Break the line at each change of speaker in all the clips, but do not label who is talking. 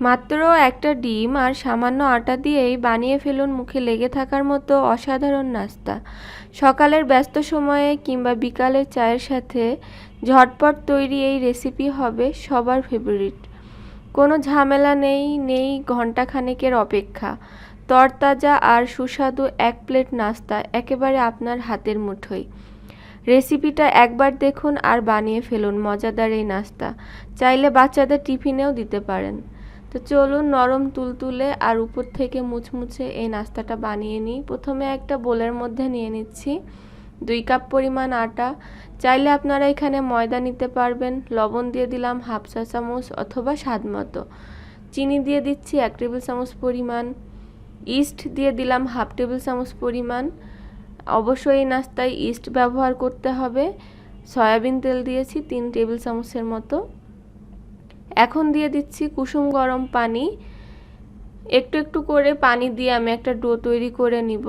মাত্র একটা ডিম আর সামান্য আটা দিয়েই বানিয়ে ফেলুন মুখে লেগে থাকার মতো অসাধারণ নাস্তা। সকালের ব্যস্ত সময়ে কিংবা বিকালের চায়ের সাথে ঝটপট তৈরি এই রেসিপি হবে সবার ফেভারিট কোনো ঝামেলা নেই নেই ঘন্টাখানেকের অপেক্ষা। তরতাজা আর সুস্বাদু এক প্লেট নাস্তা একেবারে আপনার হাতের মুঠোয়। রেসিপিটা একবার দেখুন আর বানিয়ে ফেলুন মজাদার এই নাস্তা। চাইলে বাচ্চাদের টিফিনেও দিতে পারেন। তো চলুন নরম তুলতুলে আর উপর থেকে মুচমুচে এই নাস্তাটা বানিয়ে নিই। প্রথমে একটা বোলের মধ্যে নিয়ে নিচ্ছি দুই কাপ পরিমাণ আটা। চাইলে আপনারা এখানে ময়দা নিতে পারবেন, লবণ দিয়ে দিলাম হাফ চা চামচ অথবা স্বাদ মতো। চিনি দিয়ে দিচ্ছি এক টেবিল চামচ পরিমাণ। ইস্ট দিয়ে দিলাম হাফ টেবিল চামচ পরিমাণ। অবশ্যই এই নাস্তায় ইস্ট ব্যবহার করতে হবে। সয়াবিন তেল দিয়েছি তিন টেবিল চামচের মতো। এখন দিয়ে দিচ্ছি কুসুম গরম পানি। একটু একটু করে পানি দিয়ে আমি একটা ডো তৈরি করে নিব।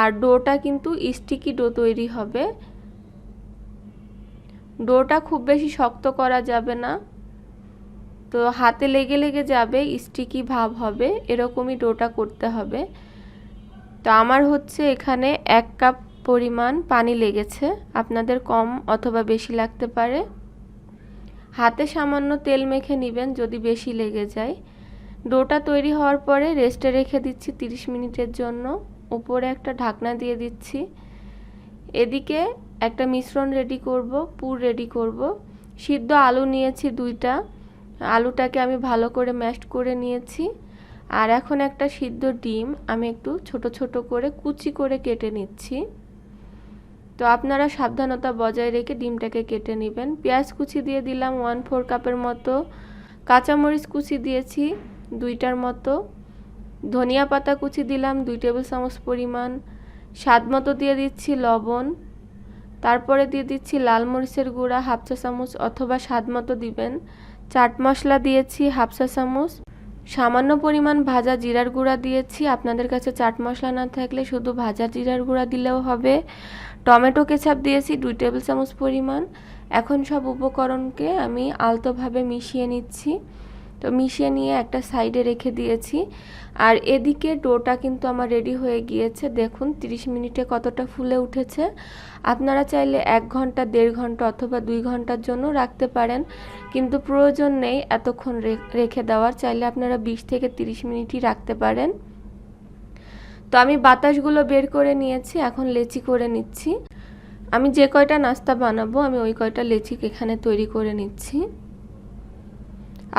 আর ডোটা কিন্তু স্টিকি ডো তৈরি হবে। ডোটা খুব বেশি শক্ত করা যাবে না। তো হাতে লেগে লেগে যাবে, স্টিকি ভাব হবে, এরকমই ডোটা করতে হবে। তো আমার হচ্ছে এখানে এক কাপ পরিমাণ পানি লেগেছে। আপনাদের কম অথবা বেশি লাগতে পারে। হাতে সামান্য তেল মেখে নেবেন যদি বেশি লেগে যায়। ডোটা তৈরি হওয়ার পরে রেস্টে রেখে দিচ্ছি 30 মিনিটের জন্য। উপরে একটা ঢাকনা দিয়ে দিচ্ছি। এদিকে একটা মিশ্রণ রেডি করব, পুর রেডি করব। সিদ্ধ আলু নিয়েছি দুইটা। আলুটাকে আমি ভালো করে ম্যাশ করে নিয়েছি। আর এখন একটা সিদ্ধ ডিম আমি একটু ছোট ছোট করে কুচি করে কেটে নিচ্ছি। তো আপনারা সাবধানতা বজায় রেখে ডিমটাকে কেটে নেবেন। পেঁয়াজ কুচি দিয়ে দিলাম ওয়ান ফোর কাপের মতো। কাঁচামরিচ কুচি দিয়েছি দুইটার মতো। ধনিয়া পাতা কুচি দিলাম দুই টেবিল চামচ পরিমাণ। স্বাদ মতো দিয়ে দিচ্ছি লবণ। তারপরে দিয়ে দিচ্ছি লাল মরিচের গুঁড়া হাফ চা চামচ অথবা স্বাদ মতো দিবেন। চাট মশলা দিয়েছি হাফ চা চামচ। সামান্য পরিমাণ ভাজা জিরার গুঁড়া দিয়েছি। আপনাদের কাছে চাট মশলা না থাকলে শুধু ভাজা জিরার গুঁড়া দিলেও হবে। টমেটো কেচাপ দিয়েছি, দুই টেবিল চামচ পরিমাণ। এখন সব উপকরণকে আমি আলতোভাবে মিশিয়ে নিচ্ছি। তো মিশিয়ে নিয়ে একটা সাইডে রেখে দিয়েছি। আর এদিকে ডোটা কিন্তু আমার রেডি হয়ে গিয়েছে। দেখুন 30 মিনিটে কতটা ফুলে উঠেছে। আপনারা চাইলে এক ঘণ্টা, দেড় ঘণ্টা অথবা দুই ঘণ্টার জন্য রাখতে পারেন। কিন্তু প্রয়োজন নেই এতক্ষণ রেখে দেওয়ার। চাইলে আপনারা 20 থেকে 30 মিনিটই রাখতে পারেন। তো আমি বাতাসগুলো বের করে নিয়েছি, এখন লেচি করে নিচ্ছি। আমি যে কয়টা নাস্তা বানাবো, আমি ওই কয়টা লেচি এখানে তৈরি করে নিচ্ছি।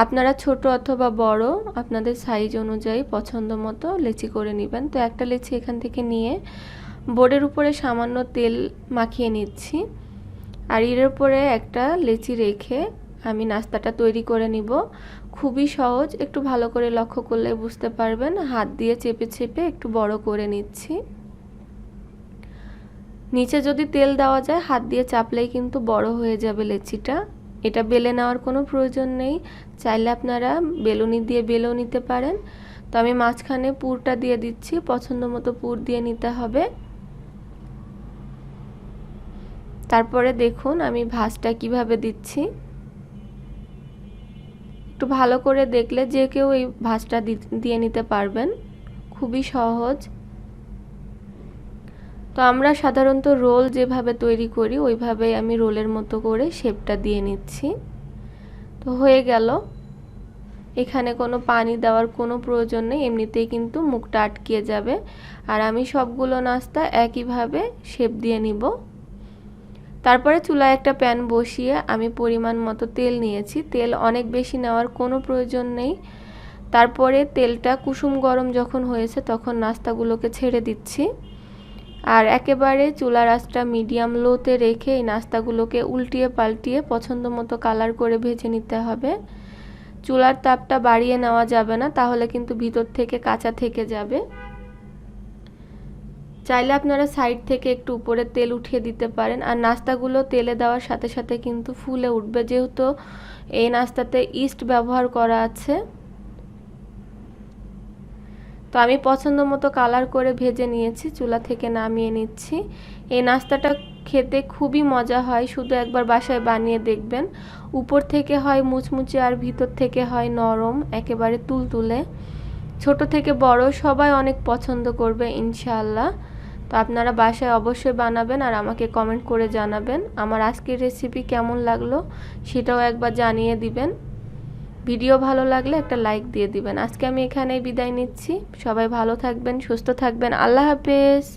আপনারা ছোট অথবা বড়, আপনাদের সাইজ অনুযায়ী পছন্দ মতো লেচি করে নেবেন। তো একটা লেচি এখান থেকে নিয়ে বোর্ডের উপরে সামান্য তেল মাখিয়ে নিচ্ছি। আর এর উপরে একটা লেচি রেখে আমি নাস্তাটা তৈরি করে নিব। খুবই সহজ, একটু ভালো করে লক্ষ্য করলে বুঝতে পারবেন। হাত দিয়ে চেপে চেপে একটু বড় করে নিচ্ছি। নিচে যদি তেল দেওয়া যায়, হাত দিয়ে চাপলেই কিন্তু বড় হয়ে যাবে লেচিটা। এটা বেলে নেওয়ার কোনো প্রয়োজন নেই। চাইলে আপনারা বেলুনি দিয়ে বেলেও নিতে পারেন। তো আমি মাঝখানে পুরটা দিয়ে দিচ্ছি। পছন্দ মতো পুর দিয়ে নিতে হবে। তারপরে দেখুন আমি ভাজটা কীভাবে দিচ্ছি। একটু ভালো করে দেখলে যে কেউ এই ভাজটা দিয়ে নিতে পারবেন। খুবই সহজ। তো আমরা সাধারণত রোল যেভাবে তৈরি করি, ওইভাবেই আমি রোলের মতো করে শেপটা দিয়ে নিচ্ছি। তো হয়ে গেল। এখানে কোনো পানি দেওয়ার কোনো প্রয়োজন নেই, এমনিতেই কিন্তু মুখটা আটকিয়ে যাবে। আর আমি সবগুলো নাস্তা একইভাবে শেপ দিয়ে নিব। তারপরে চুলায় একটা প্যান বসিয়ে আমি পরিমাণ মতো তেল নিয়েছি। তেল অনেক বেশি নেওয়ার কোনো প্রয়োজন নেই। তারপরে তেলটা কুসুম গরম যখন হয়েছে তখন নাস্তাগুলোকে ছেড়ে দিচ্ছি। আর একেবারে চুলার আঁচটা মিডিয়াম লোতে রেখে এই নাস্তাগুলোকে উল্টিয়ে পাল্টিয়ে পছন্দ মতো কালার করে ভেজে নিতে হবে। চুলার তাপটা বাড়িয়ে নেওয়া যাবে না, তাহলে কিন্তু ভিতর থেকে কাঁচা থেকে যাবে। চাইলে আপনারা সাইড থেকে একটু উপরে তেল উঠিয়ে দিতে পারেন। আর নাস্তাগুলো তেলে দেওয়ার সাথে সাথে কিন্তু ফুলে উঠবে, যেহেতু এই নাস্তাতে ইস্ট ব্যবহার করা আছে। তো আমি পছন্দ মতো কালার করে ভেজে নিয়েছি, চুলা থেকে নামিয়ে নিচ্ছি। এই নাস্তাটা খেতে খুবই মজা হয়, শুধু একবার বাসায় বানিয়ে দেখবেন। উপর থেকে হয় মুচমুচে আর ভিতর থেকে হয় নরম, একেবারে তুলতুলে। ছোট থেকে বড় সবাই অনেক পছন্দ করবে, ইনশাআল্লাহ। তো আপনারা বাসায় অবশ্যই বানাবেন আর আমাকে কমেন্ট করে জানাবেন। আমার আজকের রেসিপি কেমন লাগল সেটাও একবার জানিয়ে দিবেন। ভিডিও ভালো লাগলে একটা লাইক দিয়ে দিবেন। আজকে আমি এখানেই বিদায় নিচ্ছি। সবাই ভালো থাকবেন, সুস্থ থাকবেন। আল্লাহ হাফেজ।